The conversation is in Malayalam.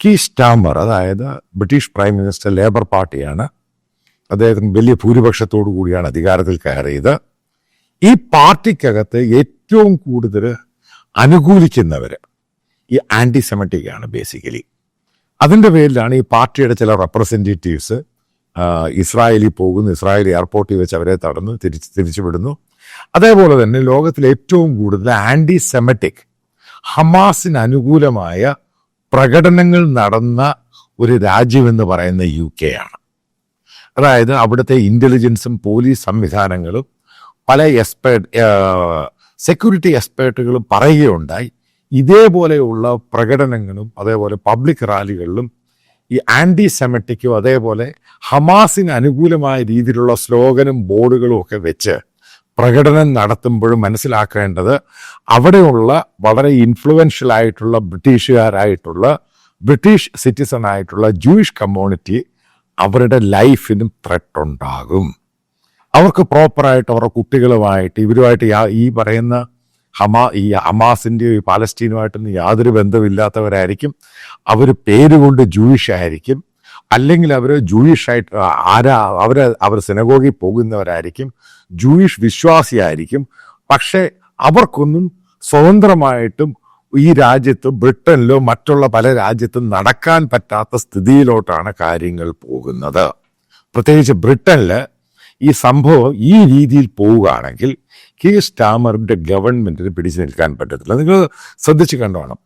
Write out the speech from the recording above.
കീ സ്റ്റാമർ അതായത് ബ്രിട്ടീഷ് പ്രൈം മിനിസ്റ്റർ ലേബർ പാർട്ടിയാണ് അദ്ദേഹത്തിന് വലിയ ഭൂരിപക്ഷത്തോടു കൂടിയാണ് അധികാരത്തിൽ കയറിയത്. ഈ പാർട്ടിക്കകത്ത് ഏറ്റവും കൂടുതൽ അനുകൂലിക്കുന്നവർ ഈ ആന്റി സെമറ്റിക് ആണ് ബേസിക്കലി അതിന്റെ പേരിലാണ് ഈ പാർട്ടിയുടെ ചില റെപ്രസെന്റേറ്റീവ്സ് ഇസ്രായേലിൽ പോകുന്നു ഇസ്രായേൽ എയർപോർട്ടിൽ വെച്ച് അവരെ തടഞ്ഞു തിരിച്ച് തിരിച്ചുവിടുന്നു. അതേപോലെ തന്നെ ലോകത്തിൽ ഏറ്റവും കൂടുതൽ ആന്റി സെമറ്റിക് ഹമാസിന് അനുകൂലമായ പ്രകടനങ്ങൾ നടന്ന ഒരു രാജ്യമെന്ന് പറയുന്ന യു കെ ആണ്. അതായത് അവിടുത്തെ ഇന്റലിജൻസും പോലീസ് സംവിധാനങ്ങളും പല എക്സ്പേർട്ട് സെക്യൂരിറ്റി എക്സ്പേർട്ടുകളും പറയുകയുണ്ടായി. ഇതേപോലെയുള്ള പ്രകടനങ്ങളും അതേപോലെ പബ്ലിക് റാലികളിലും ഈ ആന്റി സെമറ്റിക്കും അതേപോലെ ഹമാസിന് അനുകൂലമായ രീതിയിലുള്ള സ്ലോഗനും ബോർഡുകളും ഒക്കെ വെച്ച് പ്രകടനം നടത്തുമ്പോഴും മനസ്സിലാക്കേണ്ടത് അവിടെയുള്ള വളരെ ഇൻഫ്ലുവൻഷ്യൽ ആയിട്ടുള്ള ബ്രിട്ടീഷുകാരായിട്ടുള്ള ബ്രിട്ടീഷ് സിറ്റിസൺ ആയിട്ടുള്ള ജൂയിഷ് കമ്മ്യൂണിറ്റി അവരുടെ ലൈഫിനും ത്രെട്ട് ഉണ്ടാകും. അവർക്ക് പ്രോപ്പറായിട്ട് അവരുടെ കുട്ടികളുമായിട്ട് ഇവരുമായിട്ട് ഈ പറയുന്ന ഹമാ ഈ ഹമാസിന്റെയോ ഈ പാലസ്റ്റീനുമായിട്ടൊന്നും യാതൊരു ബന്ധമില്ലാത്തവരായിരിക്കും. അവർ പേരുകൊണ്ട് ജൂയിഷ് ആയിരിക്കും. അല്ലെങ്കിൽ അവർ ജൂയിഷ് ആയിട്ട് ആരാ അവർ അവർ സിനഗോഗിൽ പോകുന്നവരായിരിക്കും ജൂയിഷ് വിശ്വാസിയായിരിക്കും. പക്ഷേ അവർക്കൊന്നും സ്വതന്ത്രമായിട്ടും ഈ രാജ്യത്ത് ബ്രിട്ടനിലോ മറ്റുള്ള പല രാജ്യത്തും നടക്കാൻ പറ്റാത്ത സ്ഥിതിയിലോട്ടാണ് കാര്യങ്ങൾ പോകുന്നത്. പ്രത്യേകിച്ച് ബ്രിട്ടനിൽ ഈ സംഭവം ഈ രീതിയിൽ പോവുകയാണെങ്കിൽ കെ സ്റ്റാമറിന്റെ ഗവൺമെന്റിന് പിടിച്ചു നിൽക്കാൻ പറ്റത്തില്ല. നിങ്ങൾ ശ്രദ്ധിച്ചു കണ്ടോണം.